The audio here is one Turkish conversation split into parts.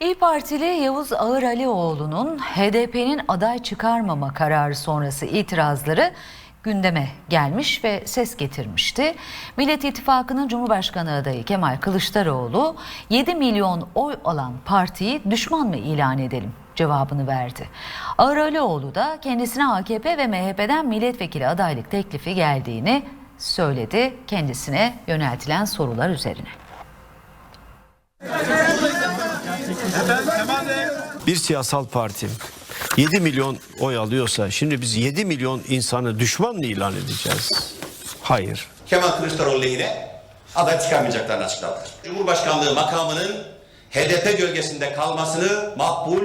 İyi Partili Yavuz Ağıralioğlu'nun HDP'nin aday çıkarmama kararı sonrası itirazları gündeme gelmiş ve ses getirmişti. Millet İttifakı'nın Cumhurbaşkanı adayı Kemal Kılıçdaroğlu 7 milyon oy alan partiyi düşman mı ilan edelim cevabını verdi. Ağıralioğlu da kendisine AKP ve MHP'den milletvekili adaylık teklifi geldiğini söyledi kendisine yöneltilen sorular üzerine. Bir siyasal parti 7 milyon oy alıyorsa şimdi biz 7 milyon insanı düşman mı ilan edeceğiz? Hayır. Kemal Kılıçdaroğlu lehine aday çıkarmayacaklarını açıkladılar. Cumhurbaşkanlığı makamının HDP gölgesinde kalmasını makbul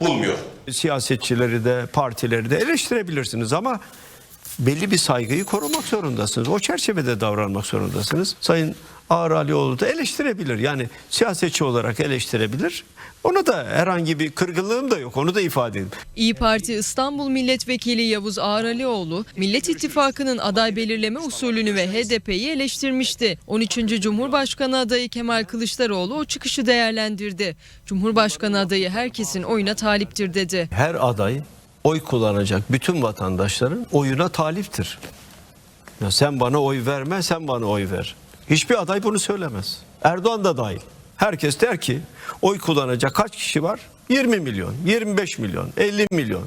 bulmuyor. Siyasetçileri de partileri de eleştirebilirsiniz ama belli bir saygıyı korumak zorundasınız. O çerçevede davranmak zorundasınız. Sayın Ağır Alioğlu da eleştirebilir. Yani siyasetçi olarak eleştirebilir. Ona da herhangi bir kırgınlığım da yok. Onu da ifade edeyim. İyi Parti İstanbul Milletvekili Yavuz Ağralioğlu, Millet İttifakı'nın aday belirleme usulünü ve HDP'yi eleştirmişti. 13. Cumhurbaşkanı adayı Kemal Kılıçdaroğlu o çıkışı değerlendirdi. Cumhurbaşkanı adayı herkesin oyuna taliptir dedi. Her aday oy kullanacak bütün vatandaşların oyuna taliptir. Ya sen bana oy verme, sen bana oy ver. Hiçbir aday bunu söylemez. Erdoğan da dahil. Herkes der ki oy kullanacak kaç kişi var? 20 milyon, 25 milyon, 50 milyon.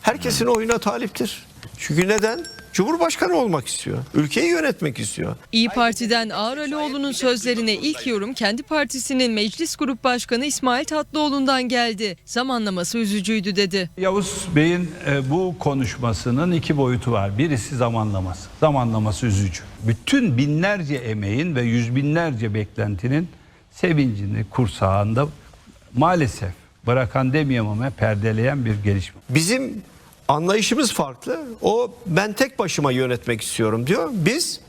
Herkesin oyuna taliptir. Çünkü neden? Cumhurbaşkanı olmak istiyor. Ülkeyi yönetmek istiyor. İyi Parti'den Ağralioğlu'nun sözlerine ilk yorum kendi partisinin Meclis Grup Başkanı İsmail Tatlıoğlu'ndan geldi. Zamanlaması üzücüydü dedi. Yavuz Bey'in e, bu konuşmasının iki boyutu var. Birisi zamanlaması. Zamanlaması üzücü. Bütün binlerce emeğin ve yüz binlerce beklentinin sevincini kursağında maalesef bırakan demeyeyim ama perdeleyen bir gelişme. Bizim anlayışımız farklı. O ben tek başıma yönetmek istiyorum diyor. Biz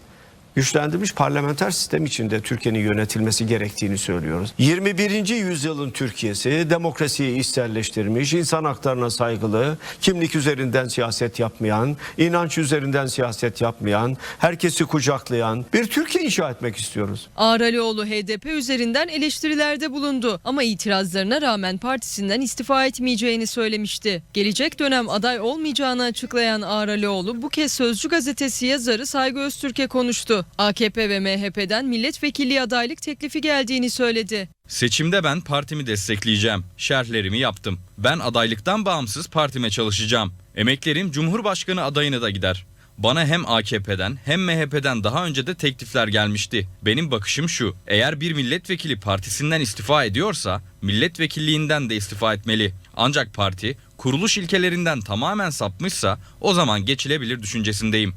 güçlendirilmiş parlamenter sistem içinde Türkiye'nin yönetilmesi gerektiğini söylüyoruz. 21. yüzyılın Türkiye'si demokrasiyi içselleştirmiş, insan haklarına saygılı, kimlik üzerinden siyaset yapmayan, inanç üzerinden siyaset yapmayan, herkesi kucaklayan bir Türkiye inşa etmek istiyoruz. Ağralioğlu HDP üzerinden eleştirilerde bulundu ama itirazlarına rağmen partisinden istifa etmeyeceğini söylemişti. Gelecek dönem aday olmayacağını açıklayan Ağralioğlu bu kez Sözcü gazetesi yazarı Saygı Öztürk'e konuştu. AKP ve MHP'den milletvekilliği adaylık teklifi geldiğini söyledi. Seçimde ben partimi destekleyeceğim. Şerhlerimi yaptım. Ben adaylıktan bağımsız partime çalışacağım. Emeklerim Cumhurbaşkanı adayına da gider. Bana hem AKP'den hem MHP'den daha önce de teklifler gelmişti. Benim bakışım şu. Eğer bir milletvekili partisinden istifa ediyorsa milletvekilliğinden de istifa etmeli. Ancak parti kuruluş ilkelerinden tamamen sapmışsa o zaman geçilebilir düşüncesindeyim.